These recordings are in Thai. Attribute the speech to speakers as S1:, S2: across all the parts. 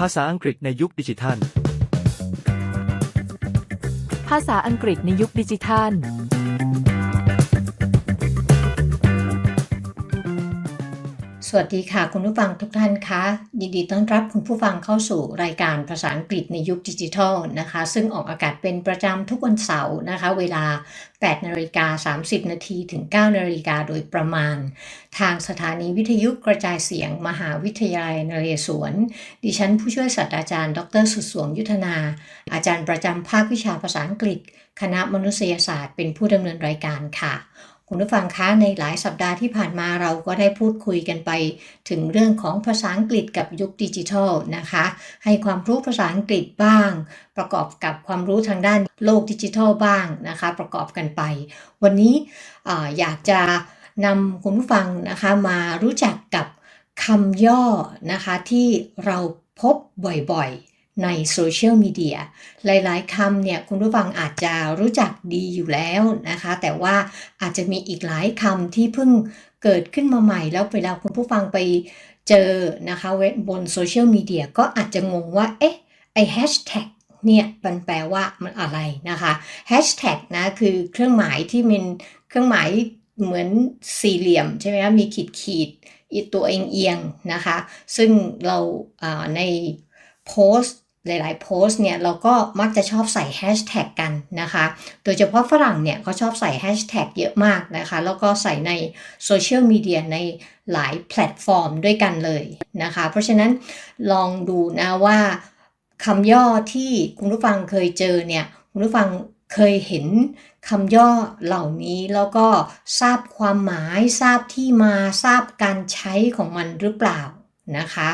S1: ภาษาอังกฤษในยุคดิจิทัล
S2: ภาษาอังกฤษในยุคดิจิทัล
S3: สวัสดีค่ะ คุณผู้ฟังทุกท่านคะยินดีต้อนรับคุณผู้ฟังเข้าสู่รายการภาษาอังกฤษในยุคดิจิทัลนะคะ ซึ่งออกอากาศเป็นประจำทุกวันเสาร์นะคะ เวลา 8นาฬิกา30 นาทีถึง 9นาฬิกาโดยประมาณ ทางสถานีวิทยุกระจายเสียงมหาวิทยาลัยนเรศวร ดิฉันผู้ช่วยศาสตราจารย์ ดรสุดสวงยุทธนา อาจารย์ประจำภาควิชาภาษาอังกฤษ คณะมนุษยศาสตร์ เป็นผู้ดำเนินรายการค่ะ คุณผู้ฟังคะในหลายสัปดาห์ที่ผ่านมาเราก็ได้พูดคุยกันไป ถึงเรื่องของภาษาอังกฤษกับยุคดิจิทัลนะคะ ให้ความรู้ภาษาอังกฤษบ้าง ประกอบกับความรู้ทางด้านโลกดิจิทัลบ้างนะคะ ประกอบกันไป วันนี้ออยากจะนำคุณผู้ฟังนะคะมารู้จักกับคำย่อนะคะที่เราพบบ่อยๆ ในโซเชียลมีเดียหลายๆคำเนี่ยคุณผู้ฟังอาจจะรู้จักดีอยู่แล้วนะคะ แต่ว่าอาจจะมีอีกหลายคำที่เพิ่งเกิดขึ้นมาใหม่ แล้วเวลาคุณผู้ฟังไปเจอนะคะเว็บบนโซเชียลมีเดียก็อาจจะงงว่า เอ๊ะ ไอแฮชแท็กเนี่ยมันแปลว่ามันอะไรนะคะแฮชแท็กนะคือเครื่องหมายที่เป็นเครื่องหมายเหมือนสี่เหลี่ยมใช่ไหมคะมีขีดขีดๆตัวเอียงเอียงๆนะคะ ซึ่งเราอ่าในโพสต์ หลายๆโพสต์เนี่ยเราก็มักจะชอบใส่แฮชแท็กกันนะคะ โดยเฉพาะฝรั่งเนี่ยเขาชอบใส่แฮชแท็กเยอะมากนะคะ แล้วก็ใส่ในโซเชียลมีเดียในหลายแพลตฟอร์มด้วยกันเลยนะคะ เพราะฉะนั้นลองดูนะว่าคำย่อที่คุณผู้ฟังเคยเจอเนี่ยคุณผู้ฟังเคยเห็นคำย่อเหล่านี้แล้วก็ทราบความหมายทราบที่มาทราบการใช้ของมันหรือเปล่า นะคะ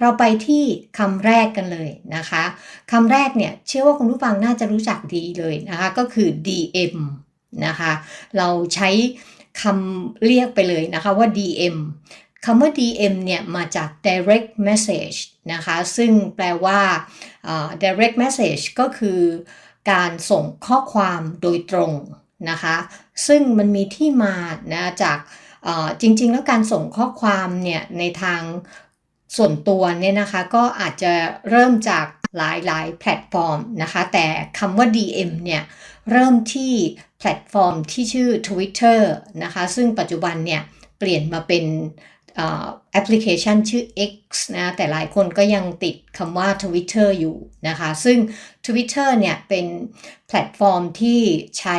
S3: เราไปที่คำแรกกันเลยนะคะคำแรกเนี่ยเชื่อว่าคุณผู้ฟังน่าจะรู้จักดีเลยนะคะก็คือ DM นะคะเราใช้คำเรียกไปเลยนะคะว่า DM คำว่า DM เนี่ยมาจาก direct message นะคะซึ่งแปลว่า direct message ก็คือการส่งข้อความโดยตรงนะคะซึ่งมันมีที่มานะจากจริงๆ แล้วการส่งข้อความเนี่ยในทาง ส่วนตัวเนี่ยนะคะก็อาจจะเริ่มจากหลายๆ แพลตฟอร์มนะคะ แต่คำว่า DM เนี่ยเริ่มที่แพลตฟอร์มที่ชื่อ Twitter นะคะ ซึ่งปัจจุบันเนี่ยเปลี่ยนมาเป็น แอปพลิเคชันชื่อ X นะแต่หลายคนก็ยังติดคำว่า Twitter อยู่นะคะ ซึ่ง Twitter เนี่ยเป็นแพลตฟอร์มที่ใช้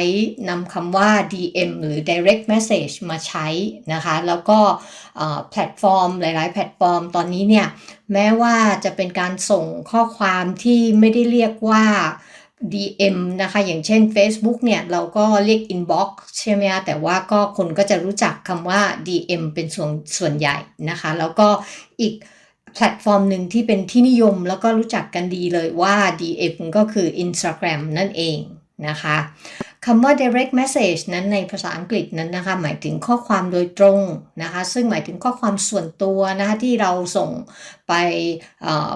S3: นำคำว่า DM หรือ direct message มาใช้นะคะ แล้วก็แพลตฟอร์มหลาย ๆ แพลตฟอร์มตอนนี้เนี่ยแม้ว่าจะเป็นการส่งข้อความที่ไม่ได้เรียกว่า DM นะคะ อย่างเช่น Facebook เนี่ย เราก็เรียก Inbox ใช่ไหมคะแต่ว่าก็คนก็จะรู้จักคำว่า DM เป็นส่วนส่วนใหญ่นะคะ แล้วก็อีกแพลตฟอร์มหนึ่งที่เป็นที่นิยมแล้วก็รู้จักกันดีเลยว่า DM ก็คือ Instagram นั่นเองนะคะคำว่า direct message นั้นในภาษาอังกฤษนั้นนะคะ หมายถึงข้อความโดยตรงนะคะ ซึ่งหมายถึงข้อความส่วนตัวนะคะที่เราส่งไป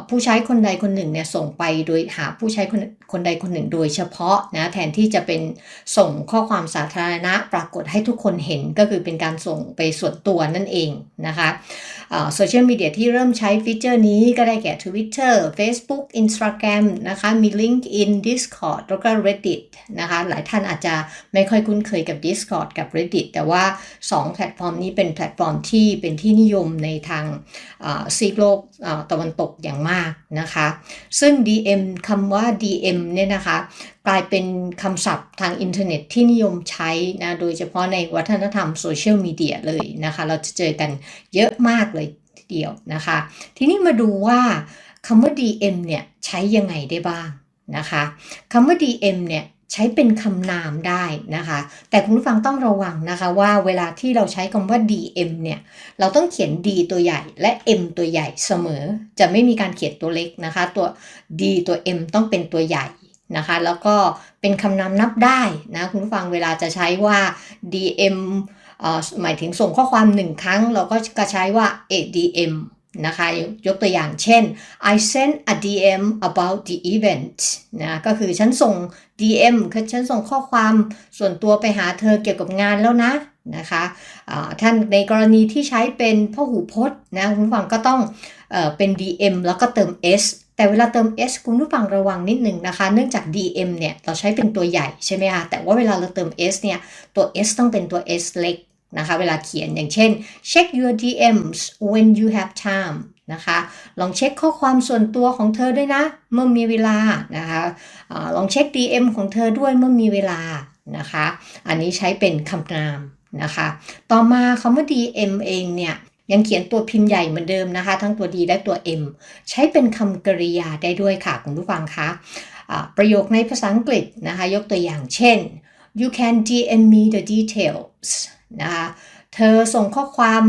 S3: ผู้ใช้คนใดคนหนึ่งเนี่ยส่งไปโดยหาผู้ใช้คน คนใดคนหนึ่งโดยเฉพาะนะแทนที่จะเป็นส่งข้อความสาธารณะปรากฏให้ทุกคนเห็นก็คือเป็นการส่งไปส่วนตัวนั่นเองนะคะโซเชียลมีเดียที่เริ่มใช้ฟีเจอร์นี้ก็ได้แก่ Twitter Facebook Instagram นะคะมี LinkedIn Discord แล้วก็ Reddit นะคะหลายท่านอาจจะไม่ค่อยคุ้นเคยกับ Discord กับ Reddit แต่ว่า 2 แพลตฟอร์มนี้เป็นแพลตฟอร์มที่เป็นที่นิยมในทางซีกโลก ตะวันตกอย่างมากนะคะ ซึ่ง DM คำว่า DM เนี่ยนะคะกลายเป็นคำศัพท์ทางอินเทอร์เน็ตที่นิยมใช้นะโดยเฉพาะในวัฒนธรรมโซเชียลมีเดียเลยนะคะ เราจะเจอกันเยอะมากเลยทีเดียวนะคะ ทีนี้มาดูว่าคำว่า DM เนี่ยใช้ยังไงได้บ้างนะคะคำว่า DM เนี่ย ใช้เป็นคำนามได้นะคะ แต่คุณผู้ฟังต้องระวังนะคะว่าเวลาที่เราใช้คำว่า DM เนี่ย เราต้องเขียน D ตัวใหญ่และ M ตัวใหญ่เสมอ จะไม่มีการเขียนตัวเล็กนะคะ ตัว D ตัว M ต้องเป็นตัวใหญ่นะคะ แล้วก็เป็นคำนามนับได้นะคุณผู้ฟังเวลาจะใช้ว่า DM อ่อหมายถึงส่งข้อความหนึ่งครั้ง เราก็จะใช้ว่า ADM นะคะยกยกตัวอย่างเช่น I sent a DM about the event นะก็คือฉันส่ง DM คือฉันส่งข้อความส่วนตัวไปหาเธอเกี่ยวกับงานแล้วนะนะคะท่านในกรณีที่ใช้เป็นพหูพจน์นะคุณผู้ฟังก็ต้องเอ่อเป็น DM แล้วก็เติม S แต่เวลาเติม s คุณผู้ฟังระวังนิดหนึ่งนะคะ เนื่องจาก dm เนี่ยเราใช้เป็นตัวใหญ่ใช่ไหมคะแต่ว่าเวลาเราเติม s เนี่ยตัว s ต้องเป็นตัว s เล็ก นะคะเวลาเขียนอย่างเช่น check your DMs when you have time นะคะลองเช็คข้อความส่วนตัวของเธอด้วยนะ เมื่อมีเวลานะคะอาลองเช็ค DM ของเธอด้วยเมื่อมีเวลานะคะอันนี้ใช้เป็นคำนามนะคะต่อมาคำว่า DM เองเนี่ยยังเขียนตัวพิมพ์ใหญ่เหมือนเดิมนะคะ ทั้งตัว D และตัว M ใช้เป็นคำกริยาได้ด้วยค่ะ คุณผู้ฟังคะอ่าประโยคในภาษาอังกฤษนะคะ ยกตัวอย่างเช่น you can DM me the details นะคะเธอส่งข้อความ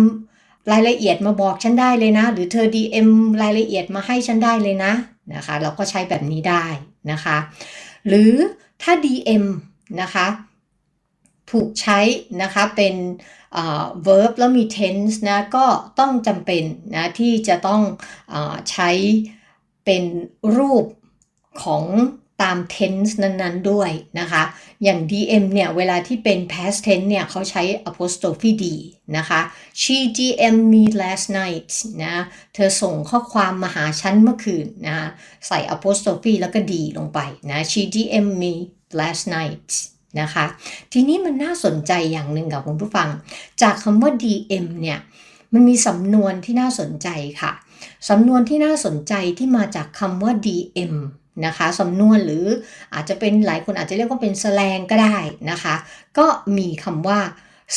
S3: รายละเอียดมาบอกฉันได้เลยนะ หรือเธอ DM รายละเอียดมาให้ฉันได้เลยนะนะคะ เราก็ใช้แบบนี้ได้นะคะ หรือถ้า DM นะคะถูกใช้นะคะเป็น verb แล้วมี tense นะก็ต้องจำเป็นนะที่จะต้องอใช้เป็นรูปของ ตาม tense นั้นๆ ด้วยนะคะ อย่าง DM เนี่ย เวลาที่เป็น past tense เนี่ยเขาใช้ apostrophe d นะคะ she DM me last night นะ เธอส่งข้อความมาหาฉันเมื่อคืนนะ ใส่ apostrophe แล้วก็ d ลงไปนะ she DM me last night นะคะ ทีนี้มันน่าสนใจอย่างหนึ่งกับคุณผู้ฟัง จากคำว่า DM เนี่ย มันมีสำนวนที่น่าสนใจค่ะ สำนวนที่น่าสนใจที่มาจากคำว่า DM นะคะสำนวนหรืออาจจะเป็นหลายคนอาจจะเรียกว่าเป็นแสลงก็ได้นะคะ ก็มีคำว่า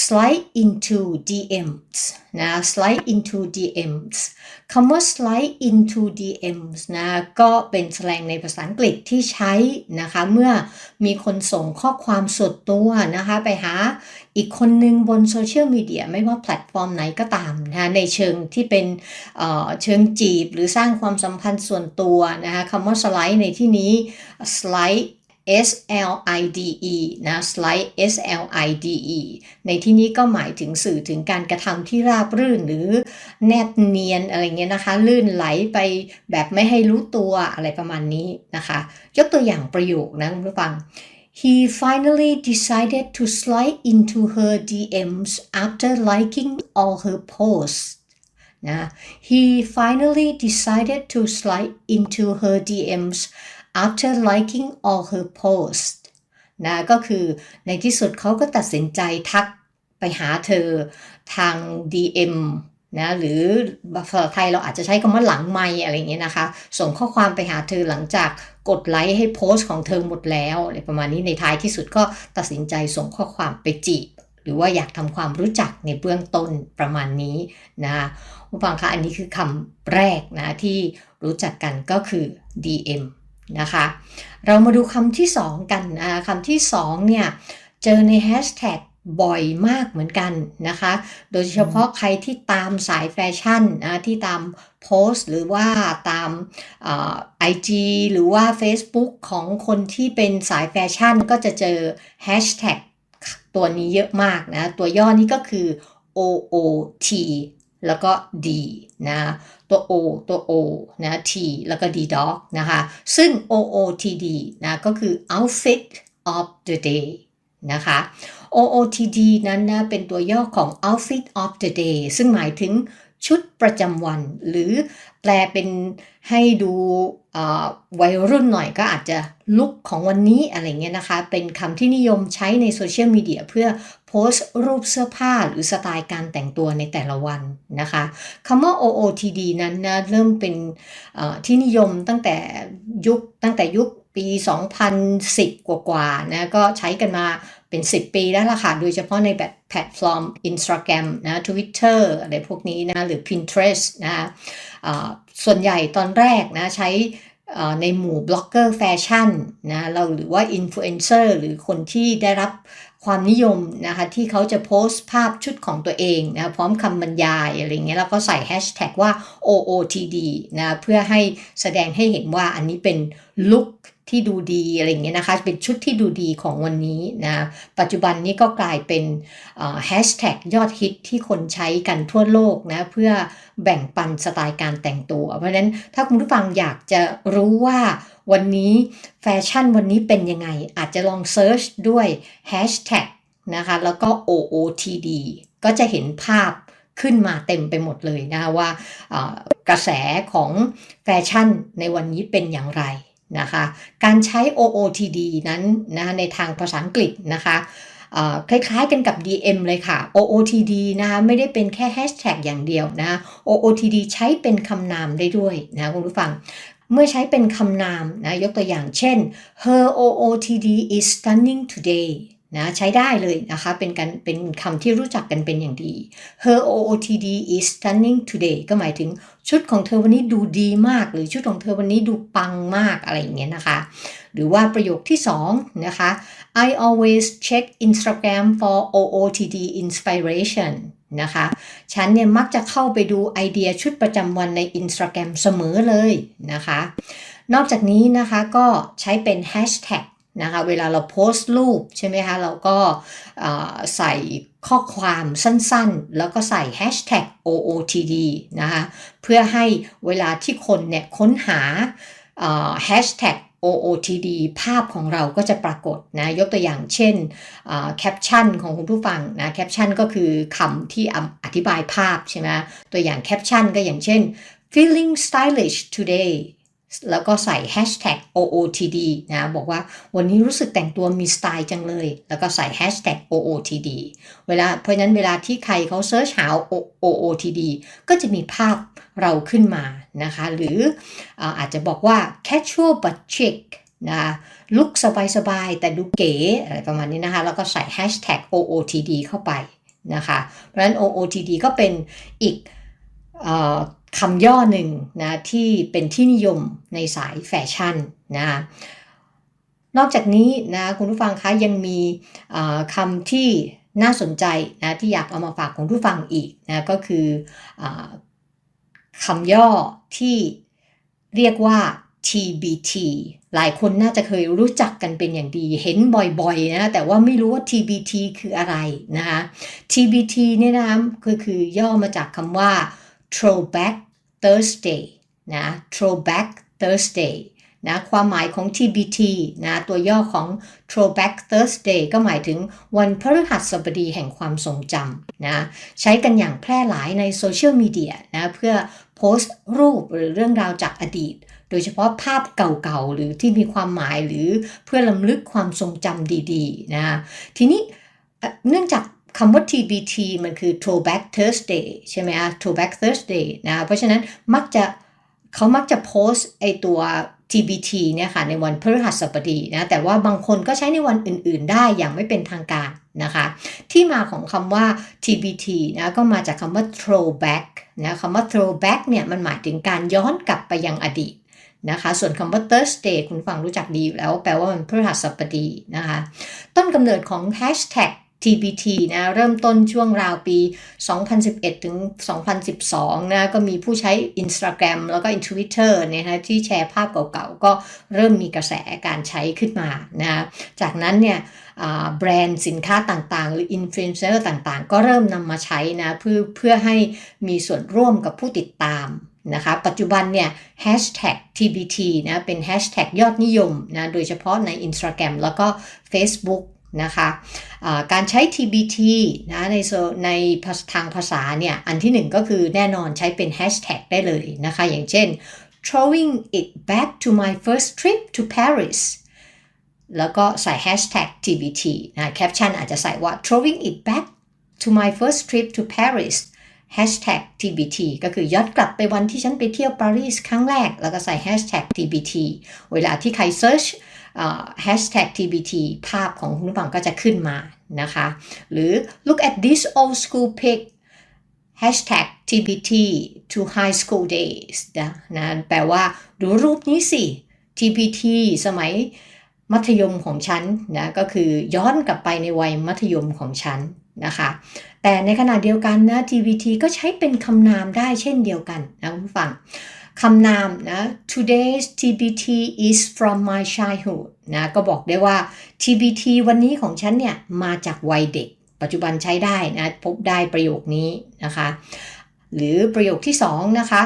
S3: slide into DMs นะ slide into DMs คำว่า slide into DMs นะก็เป็นแสลงในภาษาอังกฤษที่ใช้นะคะเมื่อมีคนส่งข้อความส่วนตัวนะคะไปหาอีกคนหนึ่งบนโซเชียลมีเดียไม่ว่าแพลตฟอร์มไหนก็ตามนะคะในเชิงที่เป็นเเชิงจีบหรือสร้างความสัมพันธ์ส่วนตัวนะคะคำว่า slide ในที่นี้ slide S L I D E นะ slide S L I D E ในที่นี้ก็หมายถึงสื่อถึงการกระทำที่ราบรื่นหรือแนบเนียนอะไรเงี้ยนะคะ ลื่นไหลไปแบบไม่ให้รู้ตัวอะไรประมาณนี้นะคะ ยกตัวอย่างประโยคนะคุณผู้ฟัง He finally decided to slide into her DMs after liking all her posts นะ He finally decided to slide into her DMs after liking all her posts นะก็คือในที่สุดเขาก็ตัดสินใจทักไปหาเธอทาง DM นะหรือภาษาไทยเราอาจจะใช้คำว่าหลังไม่อะไรอย่างเงี้ยนะคะ ส่งข้อความไปหาเธอหลังจากกดไลค์ให้โพสต์ของเธอหมดแล้วอะไรประมาณนี้ในท้ายที่สุดก็ตัดสินใจส่งข้อความไปจีบ หรือว่าอยากทำความรู้จักในเบื้องต้นประมาณนี้นะผู้ฟังคะอันนี้คือคำแรกนะที่รู้จักกันก็คือ DM นะคะ เรามาดูคำที่ 2 กันนะคำที่2เนี่ยเจอในแฮชแท็กบ่อยมากเหมือนกันนะคะ โดยเฉพาะใครที่ตามสายแฟชั่นนะที่ตามโพสต์หรือว่าตามไอจีหรือว่า Facebook ของคนที่เป็นสายแฟชั่นก็จะเจอแฮชแท็กตัวนี้เยอะมากนะ ตัวย่อนี้ก็คือ OOT แล้วก็ D นะตัว O ตัว O นะ T แล้วก็ D dog นะคะซึ่ง OOTD นะก็คือ outfit of the day นะคะ OOTD นั้นนะเป็นตัวย่อของ outfit of the day ซึ่งหมายถึง ชุดประจำวัน หรือแปลเป็นให้ดูวัยรุ่นหน่อยก็อาจจะลุคของวันนี้อะไรเงี้ยนะคะ เป็นคำที่นิยมใช้ในโซเชียลมีเดียเพื่อโพสต์รูปเสื้อผ้าหรือสไตล์การแต่งตัวในแต่ละวันนะคะคำว่า OOTD นั้นนะเริ่มเป็นที่นิยมตั้งแต่ยุคตั้งแต่ยุคปี 2010 กว่าๆนะก็ใช้กันมา เป็น 10 ปีแล้วล่ะค่ะ โดยเฉพาะในแบบแพลตฟอร์ม Instagram นะ Twitter อะไรพวกนี้นะหรือ Pinterest นะส่วนใหญ่ตอนแรกนะใช้ในหมู่บล็อกเกอร์แฟชั่นนะเราหรือว่าอินฟลูเอนเซอร์หรือคนที่ได้รับความนิยมนะคะที่เขาจะโพสต์ภาพชุดของตัวเองนะพร้อมคำบรรยายอะไรเงี้ยแล้วก็ใส่แฮชแท็กว่า OOTD นะเพื่อให้แสดงให้เห็นว่าอันนี้เป็นลุค ที่ดูดีอะไรเงี้ยนะคะ เป็นชุดที่ดูดีของวันนี้นะ ปัจจุบันนี้ก็กลายเป็นแฮชแท็กยอดฮิตที่คนใช้กันทั่วโลกนะ เพื่อแบ่งปันสไตล์การแต่งตัว เพราะฉะนั้นถ้าคุณผู้ฟังอยากจะรู้ว่าวันนี้แฟชั่นวันนี้เป็นยังไง อาจจะลองเซิร์ชด้วยแฮชแท็กนะคะ แล้วก็ OOTD ก็จะเห็นภาพขึ้นมาเต็มไปหมดเลยนะว่ากระแสของแฟชั่นในวันนี้เป็นอย่างไร นะคะการใช้ OOTD นั้นนะในทางภาษาอังกฤษนะคะคล้ายๆกันกับ DM เลยค่ะ OOTD นะคะไม่ได้เป็นแค่แฮชแท็กอย่างเดียวนะ OOTD ใช้เป็นคำนามได้ด้วยนะคุณผู้ฟังเมื่อใช้เป็นคำนามนะยกตัวอย่างเช่น her OOTD is stunning today นะใช้ได้เลยนะคะเป็นการเป็นคำที่รู้จักกันเป็นอย่างดี her OOTD is stunning today ก็หมายถึงชุดของเธอวันนี้ดูดีมาก หรือชุดของเธอวันนี้ดูปังมากอะไรอย่างเงี้ยนะคะ หรือว่าประโยคที่สองนะคะ I always check Instagram for OOTD inspiration นะคะ ฉันเนี่ยมักจะเข้าไปดูไอเดียชุดประจำวันใน Instagram เสมอเลยนะคะ นอกจากนี้นะคะก็ใช้เป็น hashtag นะคะเวลาเราโพสต์รูปใช่ไหมคะเราก็ใส่ข้อความสั้นๆ แล้วก็ใส่ hashtag OOTD นะคะเพื่อให้เวลาที่คนเนี่ยค้นหา hashtag OOTD ภาพของเราก็จะปรากฏนะยกตัวอย่างเช่นแคปชั่นของคุณผู้ฟังนะแคปชั่นก็คือคำที่อธิบายภาพใช่ไหมตัวอย่างแคปชั่นก็อย่างเช่น feeling stylish today แล้วก็ใส่ hashtag OOTD นะ บอกว่าวันนี้รู้สึกแต่งตัวมีสไตล์จังเลย แล้วก็ใส่ hashtag OOTD เวลาเพราะนั้นเวลาที่ใครเขาเซิร์ชหา OOTD ก็จะมีภาพเราขึ้นมานะคะ หรืออาจจะบอกว่า casual but chic นะลุคสบายๆ แต่ดูเก๋อะไรประมาณนี้นะคะ แล้วก็ใส่ hashtag OOTD เข้าไปนะคะ เพราะฉะนั้น OOTD ก็เป็นอีกอ คำย่อหนึ่งนะที่เป็นที่นิยมในสายแฟชั่นนะนอกจากนี้นะคุณผู้ฟังคะยังมีคำที่น่าสนใจนะที่อยากเอามาฝากคุณผู้ฟังอีกนะก็คืออคำย่อที่เรียกว่า TBT หลายคนน่าจะเคยรู้จักกันเป็นอย่างดี เห็นบ่อยๆนะแต่ว่าไม่รู้ว่า TBT คืออะไรนะคะ TBT เนี่ยนะคือคือย่อมาจากคำว่า Throwback Thursday นะ Throwback Thursday นะความหมายของ TBT นะตัวย่อของ Throwback Thursday ก็หมายถึงวันพฤหัสบดีแห่งความทรงจำนะใช้กันอย่างแพร่หลายในโซเชียลมีเดียนะเพื่อโพสต์รูปหรือเรื่องราวจากอดีต โดยเฉพาะภาพเก่าๆ หรือที่มีความหมายหรือเพื่อลำลึกความทรงจำดีๆนะทีนี้เอ่อเนื่องจาก คำว่า TBT มันคือ Throwback Thursday ใช่ไหมอะ Throwback Thursday นะเพราะฉะนั้นมักจะเขามักจะโพสต์ไอตัว TBT เนี่ยค่ะในวันพฤหัสบดีนะแต่ว่าบางคนก็ใช้ในวันอื่น ๆ ได้อย่างไม่เป็นทางการนะคะ ที่มาของคำว่า TBT นะก็มาจากคำว่า throwback นะคำว่า throwback เนี่ยมันหมายถึงการย้อนกลับไปยังอดีตนะคะส่วนคำว่า Thursday คุณฟังรู้จักดีอยู่แล้วแปลว่ามันพฤหัสบดีนะคะ ต้นกำเนิดของ hashtag TBT นะเริ่มต้นช่วงราวปี 2011 ถึง 2012 นะก็มีผู้ใช้ Instagram แล้วก็ Twitter เนี่ยนะที่แชร์ภาพเก่าๆ ก็เริ่มมีกระแสการใช้ขึ้นมานะจากนั้นเนี่ยแบรนด์สินค้าต่างๆ หรืออินฟลูเอนเซอร์ต่างๆ ก็เริ่มนำมาใช้นะเพื่อเพื่อให้มีส่วนร่วมกับผู้ติดตามนะคะปัจจุบันเนี่ย hashtag TBT นะเป็น hashtag ยอดนิยมนะโดยเฉพาะใน Instagram แล้วก็ Facebook นะคะอ่าการใช้ TBT นะในในทางภาษาเนี่ยอันที่หนึ่งก็คือแน่นอนใช้เป็น hashtag ได้เลยนะคะ อย่างเช่น throwing it back to my first trip to Paris แล้วก็ใส่ hashtag TBT นะแคปชั่นอาจจะใส่ว่า throwing it back to my first trip to Paris hashtag TBT ก็คือย้อนกลับไปวันที่ฉันไปเที่ยวปารีสครั้งแรก แล้วก็ใส่ hashtag TBT เวลาที่ใคร search hashtag TBT ภาพของคุณผู้ฟังก็จะขึ้นมานะคะ หรือ look at this old school pic hashtag TBT to high school days นะนะแปลว่าดูรูปนี้สิ TBT สมัยมัธยมของฉันนะก็คือย้อนกลับไปในวัยมัธยมของฉันนะคะ แต่ในขณะเดียวกันนะ TBT ก็ใช้เป็นคำนามได้เช่นเดียวกันนะคุณผัง คำนามนะ today's TBT is from my childhood นะก็บอกได้ว่า TBT วันนี้ของฉันเนี่ยมาจากวัยเด็ก ปัจจุบันใช้ได้นะพบได้ประโยคนี้นะคะ หรือประโยคที่สองนะคะ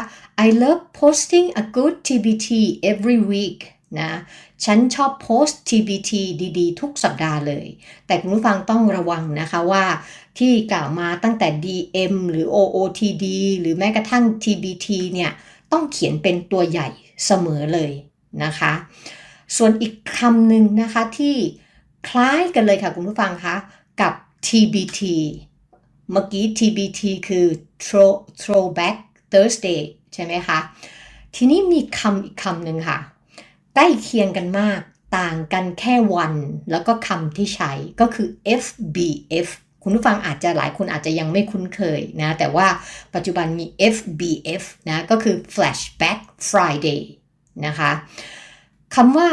S3: I love posting a good TBT every week นะฉันชอบโพสต์ TBT ดีๆ ทุกสัปดาห์เลย แต่คุณผู้ฟังต้องระวังนะคะว่าที่กล่าวมาตั้งแต่ DM หรือ OOTD หรือแม้กระทั่ง TBT เนี่ย ต้องเขียนเป็นตัวใหญ่เสมอเลยนะคะ ส่วนอีกคำหนึ่งนะคะที่คล้ายกันเลยค่ะคุณผู้ฟังคะกับ TBT เมื่อกี้ TBT คือ throw throwback Thursday ใช่ไหมคะ ทีนี้มีคำอีกคำหนึ่งค่ะ ใกล้เคียงกันมากต่างกันแค่วัน แล้วก็คำที่ใช้ก็คือ FBF คุณผู้ฟังอาจจะหลายคนอาจจะยังไม่คุ้นเคยนะ แต่ว่าปัจจุบันมี FBF นะ ก็คือ Flashback Friday นะคะคำว่า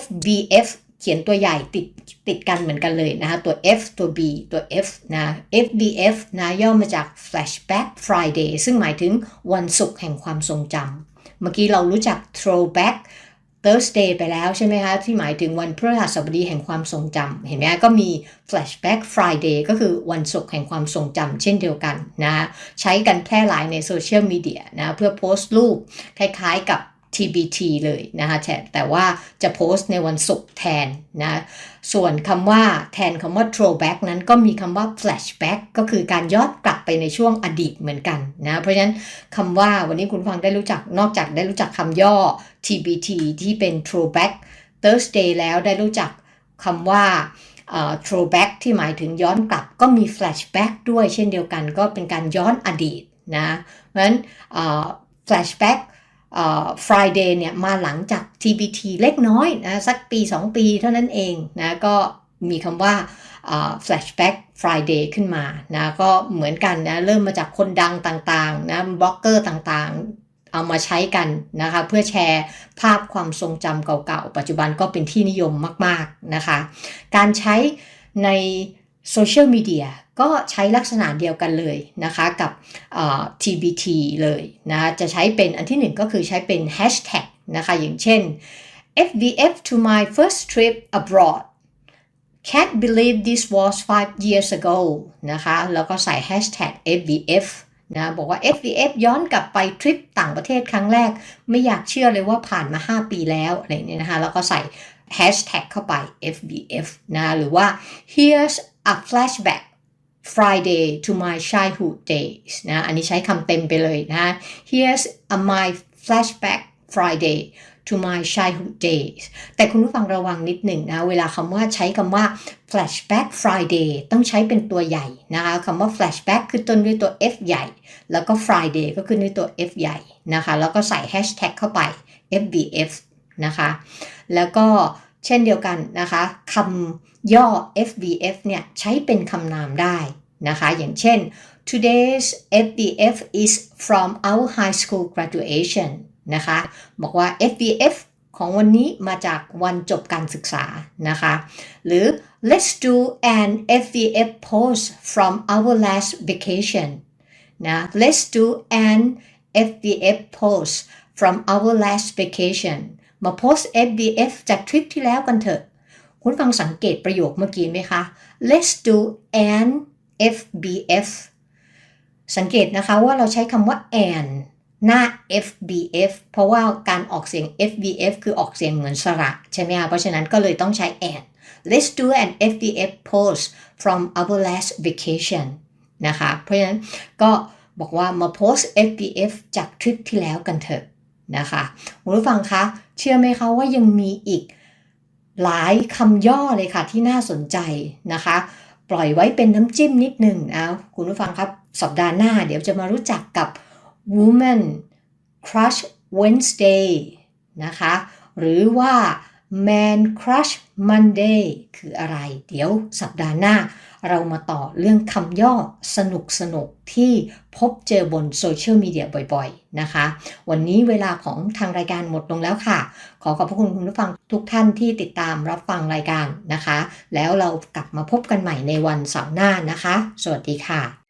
S3: FBF เขียนตัวใหญ่ติดติดกันเหมือนกันเลยนะคะ ตัว F ตัว B ตัว F นะ FBF นะย่อมาจาก Flashback Friday ซึ่งหมายถึงวันศุกร์แห่งความทรงจำเมื่อกี้เรารู้จัก Throwback Thursday ไปแล้วใช่ไหมคะที่หมายถึงวันพฤหัสบดีแห่งความทรงจำเห็นไหมก็มี Flashback Friday ก็คือวันศุกร์แห่งความทรงจำเช่นเดียวกันนะใช้กันแพร่หลายในโซเชียลมีเดียนะเพื่อโพสต์รูปคล้ายๆกับ TBT เลยนะคะแต่ว่าจะโพสต์ในวันศุกร์แทนนะส่วนคำว่าแทนคำว่า throwback นั้นก็มีคำว่า flashback ก็คือการย้อนกลับไปในช่วงอดีตเหมือนกันนะเพราะฉะนั้นคำว่าวันนี้คุณฟังได้รู้จักนอกจากได้รู้จักคำย่อ TBT ที่เป็น throwback Thursday แล้วได้รู้จักคำว่า throwback ที่หมายถึงย้อนกลับก็มี flashback ด้วยเช่นเดียวกันก็เป็นการย้อนอดีตนะเพราะฉะนั้น flashback Friday เนี่ยมาหลังจาก TBT เล็กน้อยนะสักปี 2 ปีเท่านั้นเองนะก็มีคำว่า flashback Friday ขึ้นมานะก็เหมือนกันนะเริ่มมาจากคนดังต่างๆนะบล็อกเกอร์ต่างๆ เอามาใช้กันนะคะเพื่อแชร์ภาพความทรงจำเก่าๆ ปัจจุบันก็เป็นที่นิยมมากๆนะคะ การใช้ใน โซเชียลมีเดียก็ใช้ลักษณะเดียวกันเลยนะคะกับ TBT เลยนะจะใช้เป็นอันที่หนึ่งก็คือใช้เป็น hashtag นะคะอย่างเช่น FBF to my first trip abroad can't believe this was five years ago นะคะแล้วก็ใส่ hashtag FBF นะบอกว่า FBF ย้อนกลับไปทริปต่างประเทศครั้งแรก ไม่อยากเชื่อเลยว่าผ่านมา 5 ปีแล้วอะไรเนี่ยนะคะแล้วก็ใส่ hashtag เข้าไป FBF นะหรือว่า here's a flashback Friday to my childhood days นะอันนี้ใช้คำเต็มไปเลยนะ Here's a my flashback Friday to my childhood days แต่คุณผู้ฟังระวังนิดหนึ่งนะ เวลาคำว่าใช้คำว่า flashback Friday ต้องใช้เป็นตัวใหญ่นะคะคำว่า flashback คือต้นด้วยตัว F ใหญ่ แล้วก็ Friday ก็ขึ้นด้วยตัว F ใหญ่นะคะ แล้วก็ใส่ hashtag เข้าไป FBF นะคะ แล้วก็ เช่นเดียวกันนะคะคำย่อ FBF เนี่ยใช้เป็นคำนามได้นะคะอย่างเช่น today's FBF is from our high school graduation นะคะบอกว่า FBF ของวันนี้มาจากวันจบการศึกษานะคะหรือ let's do an FBF post from our last vacation นะ let's do an FBF post from our last vacation มาโพส FBF จากทริปที่แล้วกันเถอะ คุณฟังสังเกตประโยคเมื่อกี้ไหมคะ let's do an FBF สังเกตนะคะว่าเราใช้คำว่า an หน้า FBF เพราะว่าการออกเสียง FBF คือออกเสียงเหมือนสระใช่ไหมคะเพราะฉะนั้นก็เลยต้องใช้ an let's do an FBF post from our last vacation นะคะ เพราะฉะนั้นก็บอกว่ามาโพส FBF จากทริปที่แล้วกันเถอะ นะคะคุณผู้ฟังคะเชื่อไหมคะว่ายังมีอีกหลายคำย่อเลยค่ะที่น่าสนใจนะคะ ปล่อยไว้เป็นน้ำจิ้มนิดหนึ่งนะคุณผู้ฟังครับสัปดาห์หน้าเดี๋ยวจะมารู้จักกับ Woman Crush Wednesday นะคะ หรือว่า Man Crush Monday คืออะไร เดี๋ยวสัปดาห์หน้า เรามาต่อเรื่องคำย่อสนุกสนุกที่พบเจอบนโซเชียลมีเดียบ่อยๆ นะคะ วันนี้เวลาของทางรายการหมดลงแล้วค่ะ ขอขอบพระคุณคุณผู้ฟังทุกท่านที่ติดตามรับฟังรายการนะคะ แล้วเรากลับมาพบกันใหม่ในวันเสาร์หน้านะคะ สวัสดีค่ะ